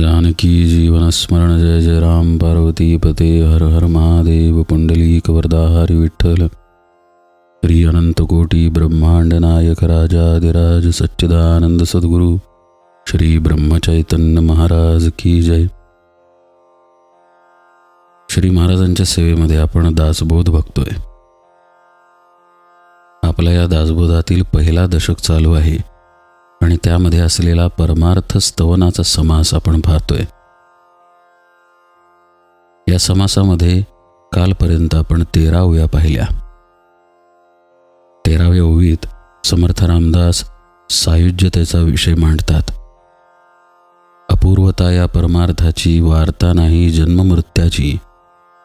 जानकी जीवनस्मरण जय जय राम पार्वती पते हर हर महादेव पुंडलीक वरदाहरी विठ्ठल। श्री अनंत कोटी ब्रह्मांड नायक राजाधिराज सच्चिदानंद सद्गुरु श्री ब्रह्मचैतन्य महाराज की जय। श्री महाराजांच्या सेवेमध्ये आपण दासबोध बघतोय. आपल्या या दासबोधातील पहिला दशक चालू आहे. आणि त्यामध्ये असलेला परमार्थ स्तवनाचा समास आपण पाहतोय. या समासामध्ये कालपर्यंत आपण तेरा ओव्या पाहिल्या. तेराव्या ओवीत समर्थ रामदास सायुज्यतेचा विषय मांडतात. अपूर्वता या परमार्थाची वार्ता नाही जन्ममृत्याची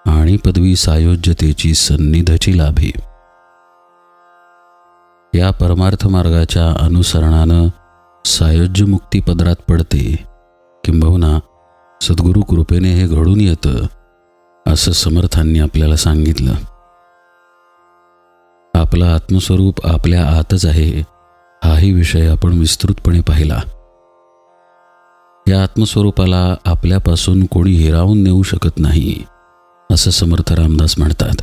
आणि पदवी सायोज्यतेची सन्निधची लाभी. या परमार्थ मार्गाच्या अनुसरणानं सायोज्य मुक्ती पदरात पडते. किंबहुना सद्गुरु कृपेने हे घडून येतं असं समर्थांनी आपल्याला सांगितलं. आपलं आत्मस्वरूप आपल्या आतच आहे हाही विषय आपण विस्तृतपणे पाहिला. या आत्मस्वरूपाला आपल्यापासून कोणी हिरावून नेऊ शकत नाही असं समर्थ रामदास म्हणतात.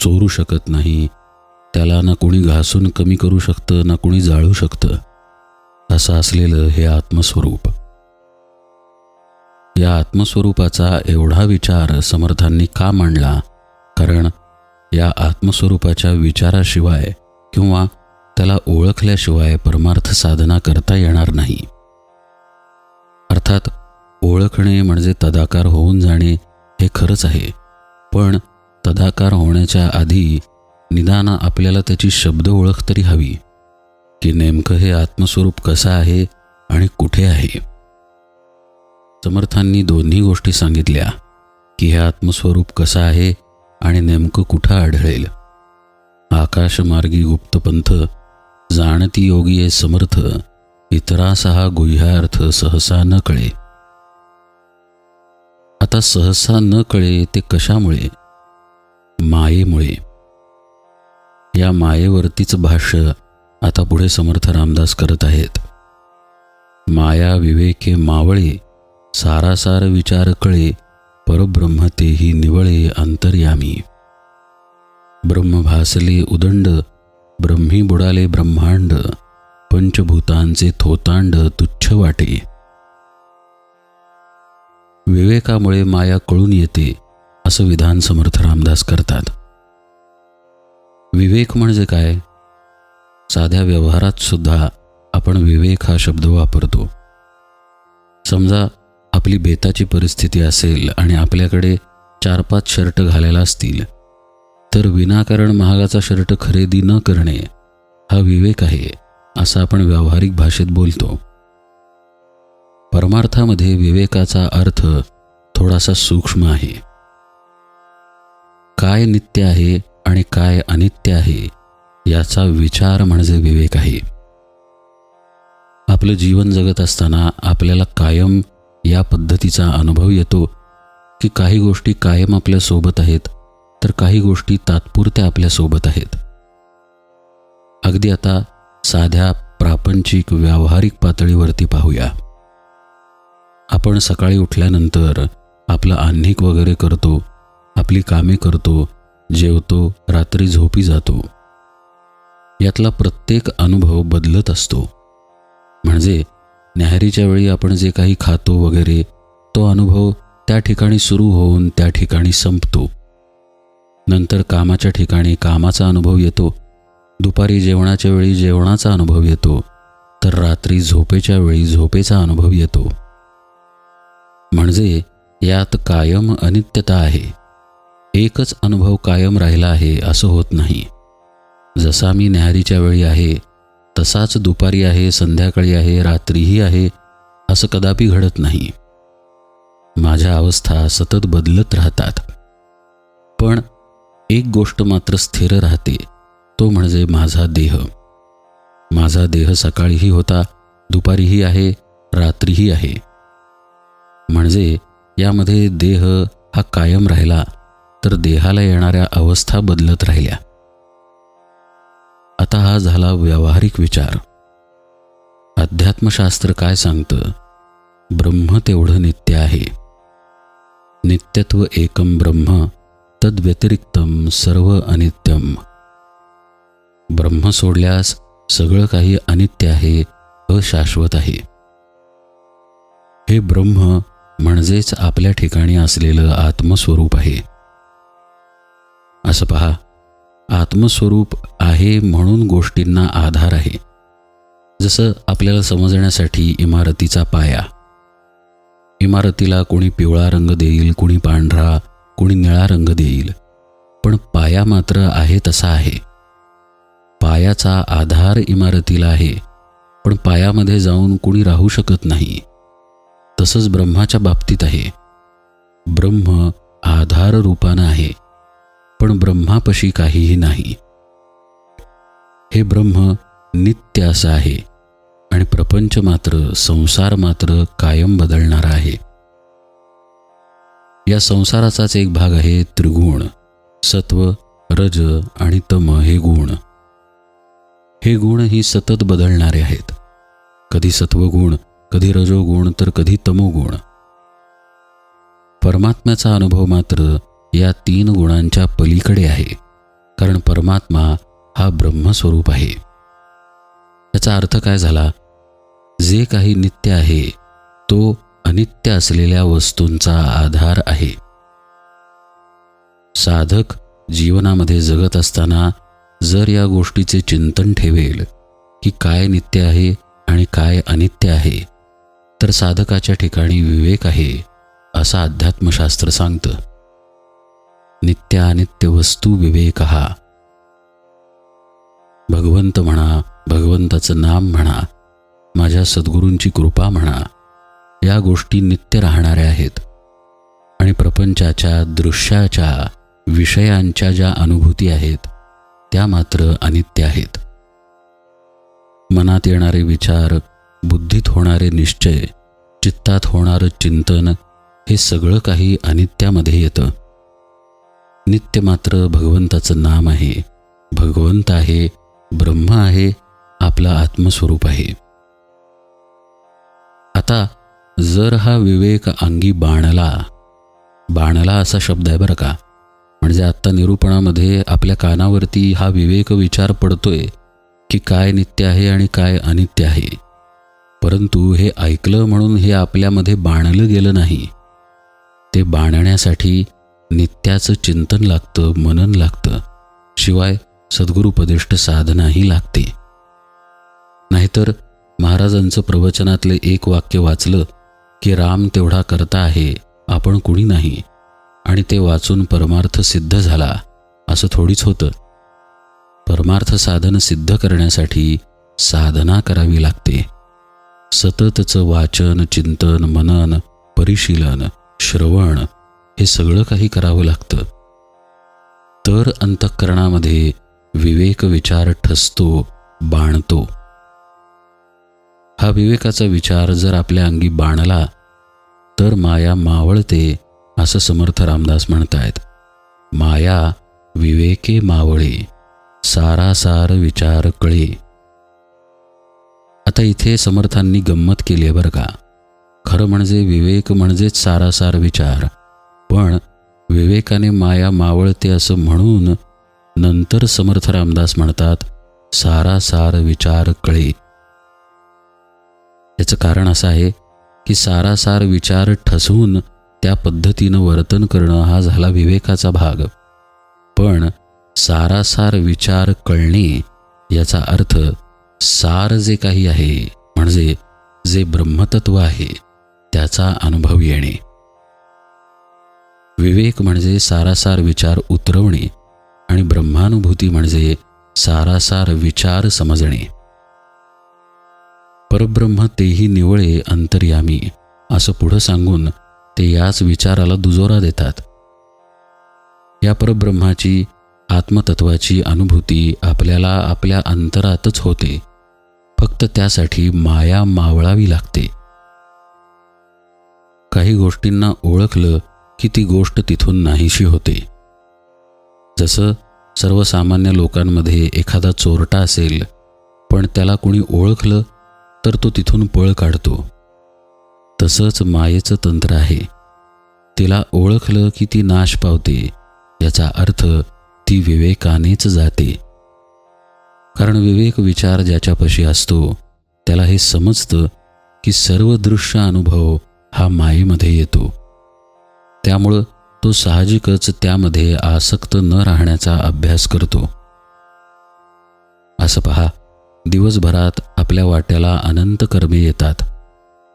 चोरू शकत नाही त्याला ना कोणी घासून कमी करू शकतं ना कोणी जाळू शकतं. असं असलेलं हे आत्मस्वरूप. या आत्मस्वरूपाचा एवढा विचार समर्थांनी का मांडला? कारण या आत्मस्वरूपाच्या विचाराशिवाय किंवा त्याला ओळखल्याशिवाय परमार्थ साधना करता येणार नाही. अर्थात ओळखणे म्हणजे तदाकार होऊन जाणे हे खरंच आहे. पण तदाकार होण्याच्या आधी निदान आपल्याला त्याची शब्द ओळख तरी हवी. की नेमकं हे आत्मस्वरूप कसं आहे आणि कुठे आहे? समर्थांनी दोन्ही गोष्टी सांगितल्या की हे आत्मस्वरूप कसं आहे आणि नेमकं कुठं आढळेल. आकाशमार्गी गुप्तपंथ जाणती योगी समर्थ इतरास हा गुह्यार्थ सहसा न कळे. आता सहसा न कळे ते कशामुळे? मायेमुळे. या मायेवरतीच भाष्य आता पुढे समर्थ रामदास करत आहेत. माया विवेके मावळे सारासार विचार कळे परब्रह्म तेही निवळे अंतर्यामी. ब्रह्म भासले उदंड ब्रह्मी बुडाले ब्रह्मांड पंचभूतांचे थोतांड तुच्छ वाटे. विवेकामुळे माया कळून येते असं विधान समर्थ रामदास करतात. विवेक म्हणजे काय? साध्या व्यवहारात सुद्धा आपण विवेक हा शब्द वापरतो. समजा आपली बेताची परिस्थिती असेल आणि आपल्याकडे चार पाच शर्ट घालायला असतील तर विनाकारण महागाचा शर्ट खरेदी न करणे हा विवेक आहे असं आपण व्यावहारिक भाषेत बोलतो. परमार्थामध्ये विवेकाचा अर्थ थोडासा सूक्ष्म आहे. काय नित्य आहे आणि काय अनित्य आहे याचा विचार म्हणजे विवेक आहे आपलं जीवन जगत असताना आपल्याला कायम या पद्धतीचा अनुभव येतो की काही गोष्टी कायम आपल्यासोबत आहेत तर काही गोष्टी तात्पुरत्या आपल्यासोबत आहेत. अगदी आता साध्या प्रापंचिक व्यावहारिक पातळीवरती पाहूया. आपण सकाळी उठल्यानंतर आपलं आह्निक वगैरे करतो आपली कामे करतो जेवतो रात्री झोपी जातो. यातला प्रत्येक अनुभव बदलत असतो. म्हणजे न्याहारीच्या वेळी आपण जे काही खातो वगैरे तो अनुभव त्या ठिकाणी सुरू होऊन त्या ठिकाणी संपतो. नंतर कामाच्या ठिकाणी कामाचा अनुभव येतो. दुपारी जेवणाच्या वेळी जेवणाचा अनुभव येतो. तर रात्री झोपेच्या वेळी झोपेचा अनुभव येतो. म्हणजे यात कायम अनित्यता आहे. एकच अनुभव कायम राहिला आहे असं होत नाही. जसा मी न्याहारीच्या वेळी आहे तसाच दुपारी आहे संध्याकाळी आहे रात्रीही आहे असं कदापि घडत नाही. माझ्या अवस्था सतत बदलत राहतात. पण एक गोष्ट मात्र स्थिर राहते तो म्हणजे माझा देह. माझा देह सकाळीही होता दुपारीही आहे रात्रीही आहे. म्हणजे यामध्ये देह हा कायम राहिला तर देहाला येणाऱ्या अवस्था बदलत राहिल्या. आता हा झाला व्यावहारिक विचार. अध्यात्मशास्त्र काय सांगतं? ब्रह्म तेवढं नित्य आहे. नित्यत्व एकम ब्रह्म तद्व्यतिरिक्तम सर्व अनित्यम. ब्रह्म सोडल्यास सगळं काही अनित्य आहे अशाश्वत आहे. हे ब्रह्म म्हणजेच आपल्या ठिकाणी असलेलं आत्मस्वरूप आहे. असं पहा. आत्मस्वरूप आहे म्हणून गोष्टींना आधार आहे. जसं आपल्याला समजण्यासाठी इमारतीचा पाया. इमारतीला कोणी पिवळा रंग देईल कोणी पांढरा कोणी निळा रंग देईल. पण पाया मात्र आहे तसा आहे. पायाचा आधार इमारतीला आहे पण पायामध्ये जाऊन कोणी राहू शकत नाही. तसंच ब्रह्माच्या बाबतीत आहे. ब्रह्म आधार रूपानं आहे. पण ब्रह्मापशी काहीही नाही. हे ब्रह्म नित्य असं आहे आणि प्रपंच मात्र संसार मात्र कायम बदलणार आहे. या संसाराचाच एक भाग आहे त्रिगुण सत्व रज आणि तम हे गुण. हे गुण ही सतत बदलणारे आहेत. कधी सत्वगुण कधी रजोगुण तर कधी तमोगुण. परमात्म्याचा अनुभव मात्र या तीन गुणांच्या पलीकडे आहे कारण परमात्मा हा ब्रह्मस्वरूप आहे. याचा अर्थ काय झाला? जे काही नित्य आहे तो अनित्य असलेल्या वस्तूंचा आधार आहे. साधक जीवनामध्ये जगत असताना जर या गोष्टीचे चिंतन ठेवेल की काय नित्य आहे आणि काय अनित्य आहे तर साधकाच्या ठिकाणी विवेक आहे असं अध्यात्मशास्त्र सांगतं. नित्यानित्य वस्तू विवेक। हा भगवंत म्हणा भगवंताचं नाम म्हणा माझ्या सद्गुरूंची कृपा म्हणा या गोष्टी नित्य राहणाऱ्या आहेत. आणि प्रपंचाच्या दृश्याच्या विषयांच्या ज्या अनुभूती आहेत त्या मात्र अनित्य आहेत. मनात येणारे विचार बुद्धीत होणारे निश्चय चित्तात होणारं चिंतन हे सगळं काही अनित्यामध्ये येतं. नित्य मात्र भगवंताचं नाम आहे. भगवंत आहे ब्रह्म आहे आपला आत्मस्वरूप आहे. आता जर हा विवेक अंगी बाणला बाणला असा शब्द आहे बरं का. म्हणजे आत्ता निरूपणामध्ये आपल्या कानावरती हा विवेक विचार पडतोय की काय नित्य आहे आणि काय अनित्य आहे. परंतु हे ऐकलं म्हणून हे आपल्यामध्ये बाणलं गेलं नाही. ते बाणण्यासाठी नित्याचं चिंतन लागतं मनन लागतं. शिवाय सद्गुरुपदिष्ट साधनाही लागते. नाहीतर महाराजांचं प्रवचनातलं एक वाक्य वाचलं की राम तेवढा करता आहे आपण कुणी नाही. आणि ते वाचून परमार्थ सिद्ध झाला असं थोडीच होतं. परमार्थ साधन सिद्ध करण्यासाठी साधना करावी लागते. सततचं वाचन चिंतन मनन परिशीलन श्रवण हे सगळं काही करावं लागतं. तर अंतःकरणामध्ये विवेक विचार ठसतो बाणतो. हा विवेकाचा विचार जर आपल्या अंगी बाणला तर माया मावळते असं समर्थ रामदास म्हणतायत. माया विवेके मावळे सारासार विचार कळे. आता इथे समर्थांनी गंमत केली आहे बरं का. खरं म्हणजे विवेक म्हणजेच सारासार विचार. पण विवेकाने माया मावळते असं म्हणून नंतर समर्थ रामदास म्हणतात सारासार विचार कळे. याचं कारण असं आहे की सारासार विचार ठसवून त्या पद्धतीनं वर्तन करणं हा झाला विवेकाचा भाग. पण सारासार विचार कळणे याचा अर्थ सार जे काही आहे म्हणजे जे ब्रह्मतत्व आहे त्याचा अनुभव येणे. विवेक म्हणजे सारासार विचार उतरवणे आणि ब्रह्मानुभूती म्हणजे सारासार विचार समजणे. परब्रह्म तेही निवळे अंतर्यामी असं पुढं सांगून ते याच विचाराला दुजोरा देतात. या परब्रह्माची आत्मतत्वाची अनुभूती आपल्याला आपल्या अंतरातच होते. फक्त त्यासाठी माया मावळावी लागते. काही गोष्टींना ओळखलं की ती गोष्ट तिथून नाहीशी होते. जसं सर्वसामान्य लोकांमध्ये एखादा चोरटा असेल पण त्याला कोणी ओळखलं तर तो तिथून पळ काढतो. तसंच मायेचं तंत्र आहे. तिला ओळखलं की ती नाश पावते याचा अर्थ ती विवेकानेच जाते. कारण विवेक विचार ज्याच्यापाशी असतो त्याला हे समजतं की सर्व दृश्य अनुभव हा मायेमध्ये येतो. त्यामुळं तो साहजिकच त्यामध्ये आसक्त न राहण्याचा अभ्यास करतो. असं पहा दिवसभरात आपल्या वाट्याला अनंत कर्मे येतात.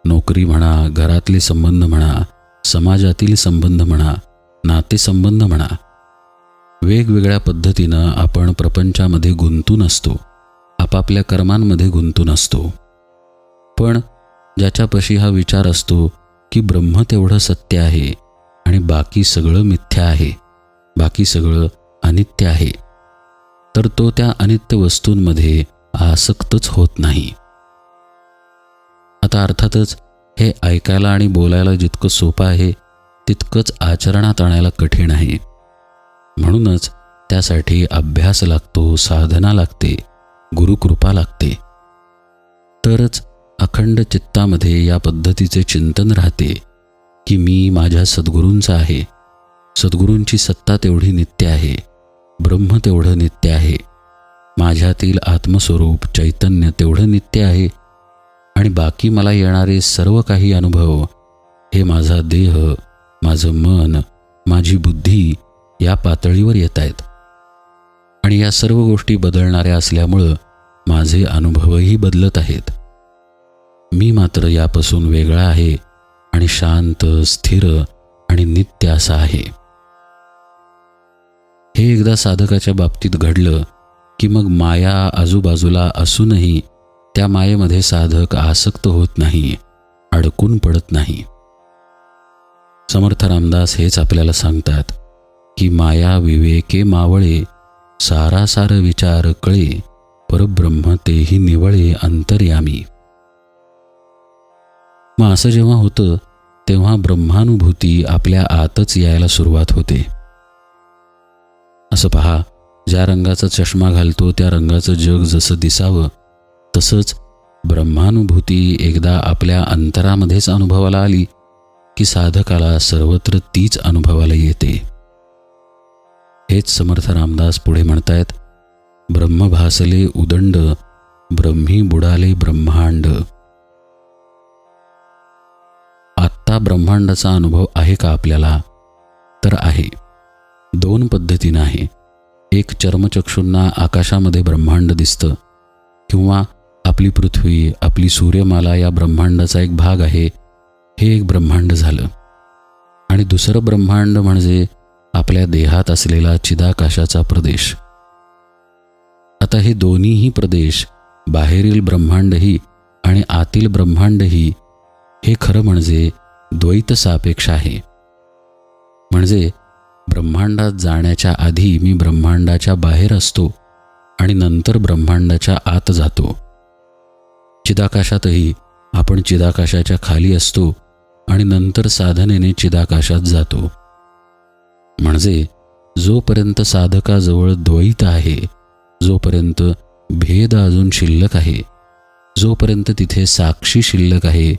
नोकरी म्हणा घरातले संबंध म्हणा समाजातील संबंध म्हणा नातेसंबंध म्हणा वेगवेगळ्या पद्धतीनं आपण प्रपंचामध्ये गुंतून असतो. आपापल्या कर्मांमध्ये गुंतून असतो. पण ज्याच्यापाशी हा विचार असतो की ब्रह्म तेवढं सत्य आहे आणि बाकी सगळं मिथ्या आहे. बाकी सगळं अनित्य आहे. तर तो त्या अनित्य वस्तूंमध्ये आसक्तच होत नाही. आता अर्थातच हे ऐकायला आणि बोलायला जितकं सोपं आहे तितकंच आचरणात आणायला कठीण आहे. म्हणूनच त्यासाठी अभ्यास लागतो साधना लागते गुरुकृपा लागते. तरच अखंड चित्तामध्ये या पद्धतीचे चिंतन राहते. की मी माझ्या सद्गुरूंचा आहे. सद्गुरूंची सत्ता तेवढी नित्य आहे. ब्रह्म तेवढं नित्य आहे. माझ्यातील आत्मस्वरूप चैतन्य तेवढं नित्य आहे. आणि बाकी मला येणारे सर्व काही अनुभव हे माझा देह माझं मन माझी बुद्धी या पातळीवर येत आहेत. आणि या सर्व गोष्टी बदलणाऱ्या असल्यामुळं माझे अनुभवही बदलत आहेत. मी मात्र यापासून वेगळा आहे. आणि शांत स्थिर आणि नित्य असा आहे. हे एकदा साधकाच्या बाबतीत घडलं की मग माया आजूबाजूला असूनही त्या मायेमध्ये साधक आसक्त होत नाही अडकून पडत नाही. समर्थ रामदास हेच आपल्याला सांगतात की माया विवेके मावळे सारासार विचार कळे परब्रह्म तेही निवळे अंतर्यामी. मग असं जेव्हा होतं तेव्हा ब्रह्मानुभूती आपल्या आतच यायला सुरुवात होते. असं पहा ज्या रंगाचा चष्मा घालतो त्या रंगाचं जग जसं दिसावं तसंच ब्रह्मानुभूती एकदा आपल्या अंतरामध्येच अनुभवाला आली की साधकाला सर्वत्र तीच अनुभवाला येते. हेच समर्थ रामदास पुढे म्हणतायत ब्रह्म भासले उदंड ब्रह्मी बुडाले ब्रह्मांड. असा ब्रह्मांडाचा अनुभव आहे का आपल्याला? तर आहे. दोन पद्धतीनं आहे एक चर्मचक्षूंना आकाशामध्ये ब्रह्मांड दिसतं. किंवा आपली पृथ्वी आपली सूर्यमाला या ब्रह्मांडाचा एक भाग आहे. हे एक ब्रह्मांड झालं. आणि दुसरं ब्रह्मांड म्हणजे आपल्या देहात असलेला चिदाकाशाचा प्रदेश. आता हे दोन्हीही प्रदेश बाहेरील ब्रह्मांडही आणि आतील ब्रह्मांडही हे खरं म्हणजे द्वैत सापेक्ष आहे. म्हणजे ब्रह्मांडात जाण्याच्या आधी मी ब्रह्मांडाच्या बाहेर असतो आणि नंतर ब्रह्मांडाच्या आत जातो. चिदाकाशातही आपण चिदाकाशाच्या खाली असतो आणि नंतर साधनेने चिदाकाशात जातो. म्हणजे जोपर्यंत साधकाजवळ द्वैत आहे जोपर्यंत भेद अजून शिल्लक आहे जोपर्यंत तिथे साक्षी शिल्लक आहे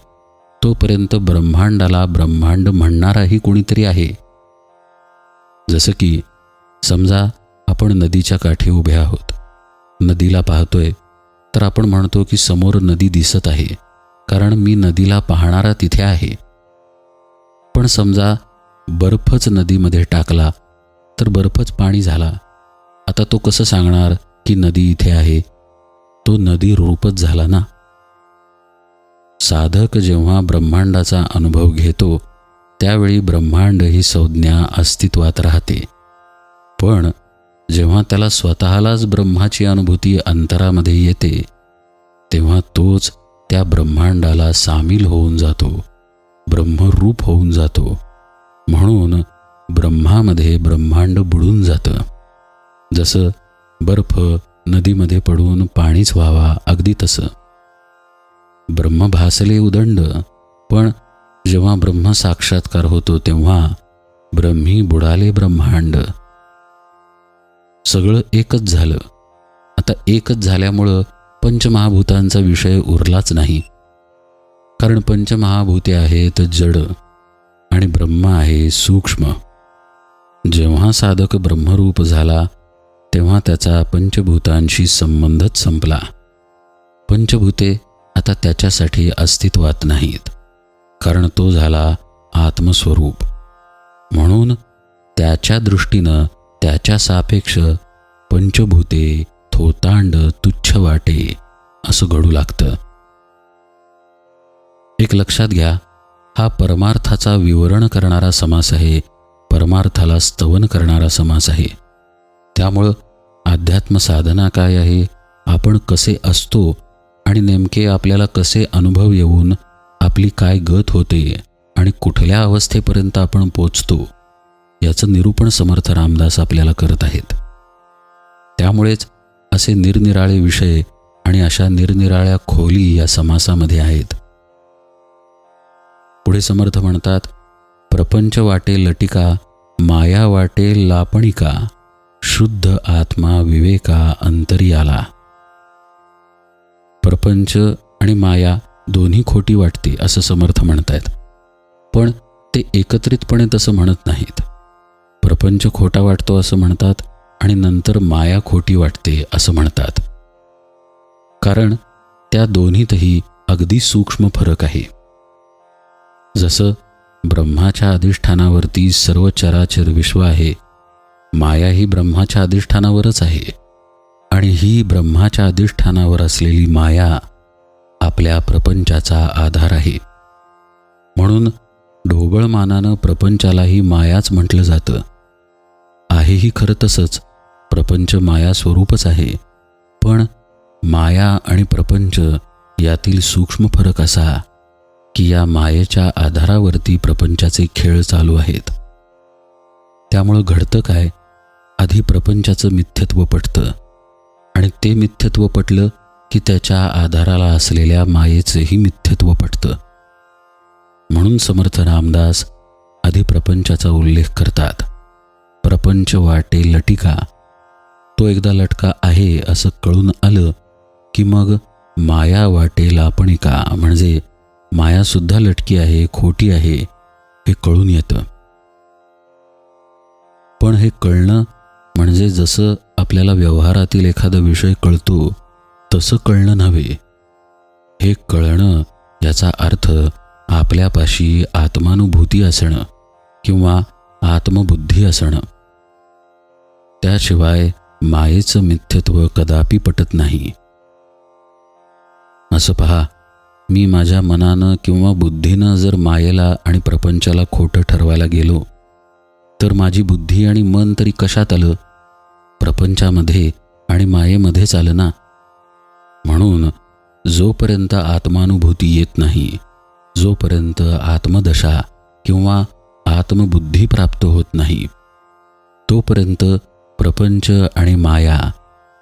तोपर्यंत ब्रह्मांडाला ब्रह्मांड म्हणणाराही कोणीतरी आहे. जसं की समजा आपण नदीच्या काठी उभे आहोत. नदीला पाहतोय तर आपण म्हणतो की समोर नदी दिसत आहे कारण मी नदीला पाहणारा तिथे आहे. पण समजा बर्फच नदीमध्ये टाकला तर बर्फच पाणी झाला. आता तो कसं सांगणार की नदी इथे आहे? तो नदी रूपच झाला ना? साधक जेव्हा ब्रह्मांडाचा अनुभव घेतो त्यावेळी ब्रह्मांड ही संज्ञा अस्तित्वात राहते. पण जेव्हा त्याला स्वतःलाच ब्रह्माची अनुभूती अंतरामध्ये येते तेव्हा तोच त्या ब्रह्मांडाला सामील होऊन जातो ब्रह्मरूप होऊन जातो. म्हणून ब्रह्मामध्ये ब्रह्मांड बुडून जातं. जसं बर्फ नदीमध्ये पडून पाणीच व्हावा अगदी तसं. ब्रह्म भासले उदंड. पण जेव्हा ब्रह्म साक्षात्कार होतो तेव्हा ब्रह्मी बुडाले ब्रह्मांड. सगळं एकच झालं. आता एकच झाल्यामुळं पंचमहाभूतांचा विषय उरलाच नाही. कारण पंचमहाभूते आहेत जड आणि ब्रह्म आहे सूक्ष्म. जेव्हा साधक ब्रह्मरूप झाला तेव्हा त्याचा पंचभूतांशी संबंधच संपला. पंचभूते आता त्याच्यासाठी अस्तित्वात नाहीत कारण तो झाला आत्मस्वरूप. म्हणून त्याच्या दृष्टीनं त्याच्या सापेक्ष पंचभूते थोतांड तुच्छ वाटे असं घडू लागतं. एक लक्षात घ्या हा परमार्थाचा विवरण करणारा समास आहे परमार्थाला स्तवन करणारा समास आहे. त्यामुळं अध्यात्म साधना काय आहे आपण कसे असतो आणि नेमके आपल्याला कसे अनुभव येऊन आपली काय गत होते आणि कुठल्या अवस्थेपर्यंत आपण पोचतो याचं निरूपण समर्थ रामदास आपल्याला करत आहेत. त्यामुळेच असे निरनिराळे विषय आणि अशा निरनिराळ्या खोली या समासामध्ये आहेत. पुढे समर्थ म्हणतात प्रपंच वाटे लटिका माया वाटे लापणिका शुद्ध आत्मा विवेका अंतरी आला प्रपंच आणि माया दोन्ही खोटी वाटते असं समर्थ म्हणतायत. पण ते एकत्रितपणे तसं म्हणत नाहीत. प्रपंच खोटा वाटतो असं म्हणतात आणि नंतर माया खोटी वाटते असं म्हणतात. कारण त्या दोन्हीतही अगदी सूक्ष्म फरक आहे. जसं ब्रह्माच्या अधिष्ठानावरती सर्व चराचर विश्व आहे माया ही ब्रह्माच्या अधिष्ठानावरच आहे. आणि ही ब्रह्माच्या अधिष्ठानावर असलेली माया आपल्या प्रपंचाचा आधार आहे. म्हणून ढोबळमानानं प्रपंचालाही मायाच म्हटलं जातं. आहेही खरं तसंच प्रपंच माया स्वरूपच आहे. पण माया आणि प्रपंच यातील सूक्ष्म फरक असा की या मायेच्या आधारावरती प्रपंचाचे खेळ चालू आहेत. त्यामुळं घडतं काय? आधी प्रपंचाचं मिथ्यत्व पटतं. आणि ते मिथ्यत्व पटलं की त्याच्या आधाराला असलेल्या मायेचंही मिथ्यत्व पटतं. म्हणून समर्थ रामदास आधी प्रपंचाचा उल्लेख करतात. प्रपंच वाटे लटिका. तो एकदा लटका आहे असं कळून आलं की मग माया वाटे लापणिका म्हणजे मायासुद्धा लटकी आहे खोटी आहे हे कळून येतं. पण हे कळणं म्हणजे जसं आपल्याला व्यवहारातील एखादा विषय कळतो तसं कळणं नव्हे. हे कळणं याचा अर्थ आपल्यापाशी आत्मानुभूती असणं किंवा आत्मबुद्धी असणं. त्याशिवाय मायेचं मिथ्यत्व कदापि पटत नाही. असं पहा मी माझ्या मनानं किंवा बुद्धीनं जर मायेला आणि प्रपंचाला खोटं ठरवायला गेलो तर माझी बुद्धी आणि मन तरी कशात आलं? प्रपंचामध्ये आणि मायेमध्ये चालना. म्हणून जोपर्यंत आत्मानुभूती येत नाही जोपर्यंत आत्मदशा किंवा आत्मबुद्धी प्राप्त होत नाही तोपर्यंत प्रपंच आणि माया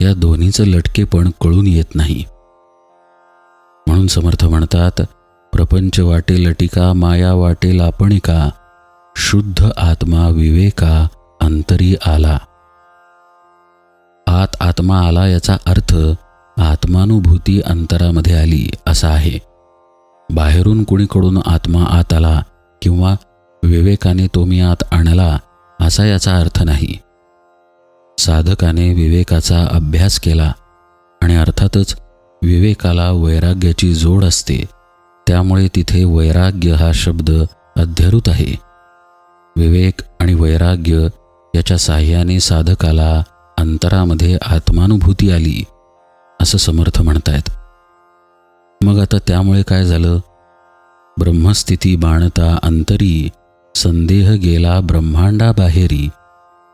या दोन्हीचं लटकेपण कळून येत नाही. म्हणून समर्थ म्हणतात प्रपंच वाटे लटिका माया वाटे लापणिका शुद्ध आत्मा विवेका अंतरी आला. आत आत्मा आला याचा अर्थ आत्मानुभूती अंतरामध्ये आली असा आहे. बाहेरून कुणीकडून आत्मा आत आला किंवा विवेकाने तो मी आत आणला असा याचा अर्थ नाही. साधकाने विवेकाचा अभ्यास केला आणि अर्थातच विवेकाला वैराग्याची जोड असते त्यामुळे तिथे वैराग्य हा शब्द अध्यरूत आहे. विवेक आणि वैराग्य याच्या साह्याने साधकाला अंतरामध्ये आत्मानुभूती आली असं समर्थ म्हणतायत. मग आता त्यामुळे काय झालं? ब्रह्मस्थिती बाणता अंतरी संदेह गेला ब्रह्मांडाबाहेरी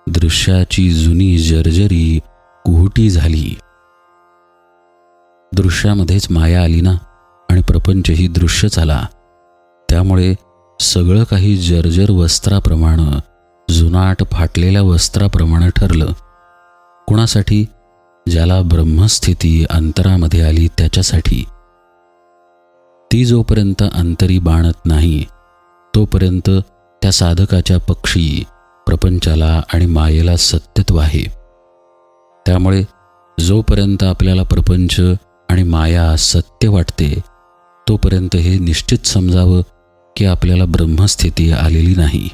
दृश्याची जुनी जर्जरी कुहुटी झाली. दृश्यामध्येच माया आली ना आणि प्रपंचही दृश्य झाला. त्यामुळे सगळं काही जर्जर वस्त्राप्रमाणे जुनाट फाटलेल्या वस्त्राप्रमाणे ठरलं. कुणासाठी? ज्याला ब्रह्मस्थिती अंतरामध्ये आली त्याच्यासाठी. ती जोपर्यंत अंतरी बाणत नाही तोपर्यंत त्या साधकाच्या पक्षी प्रपंचाला आणि मायेला सत्यत्व आहे. त्यामुळे जोपर्यंत आपल्याला प्रपंच आणि माया सत्य वाटते तोपर्यंत हे निश्चित समजावं की आपल्याला ब्रह्मस्थिती आलेली नाही.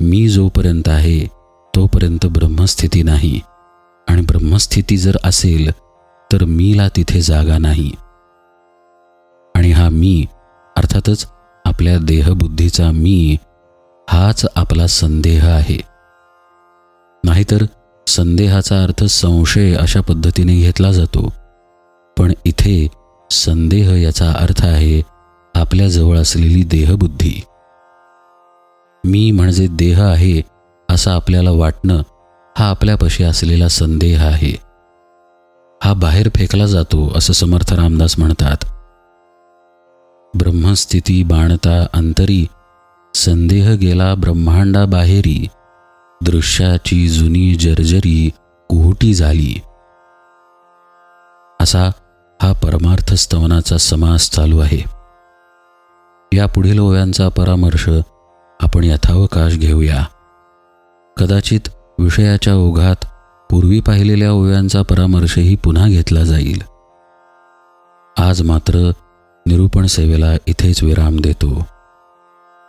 मी जोपर्यंत आहे तोपर्यंत ब्रह्मस्थिती नाही. आणि ब्रह्मस्थिती जर असेल तर मीला तिथे जागा नाही. आणि हा मी अर्थातच आपल्या देहबुद्धीचा मी हाच आपला संदेह आहे. नाहीतर संदेहाचा अर्थ संशय अशा पद्धतीने घेतला जातो. पण इथे संदेह याचा अर्थ आहे आपल्याजवळ असलेली देहबुद्धी. मी म्हणजे देह आहे असं आपल्याला वाटणं हा आपल्यापाशी असलेला संदेह आहे. हा बाहेर फेकला जातो असं समर्थ रामदास म्हणतात. ब्रह्मस्थिती बाणता अंतरी संदेह गेला ब्रह्मांडा बाहेरी दृश्याची जुनी जर्जरी कुहुटी झाली. असा हा परमार्थ स्तवनाचा समास चालू आहे. या पुढील ओव्यांचा परामर्श आपण यथावकाश घेऊया. कदाचित विषयाच्या ओघात पूर्वी पाहिलेल्या ओव्यांचा परामर्शही पुन्हा घेतला जाईल. आज मात्र निरूपण सेवेला इथेच विराम देतो.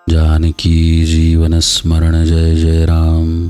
जानकी जीवन स्मरण जय जय राम.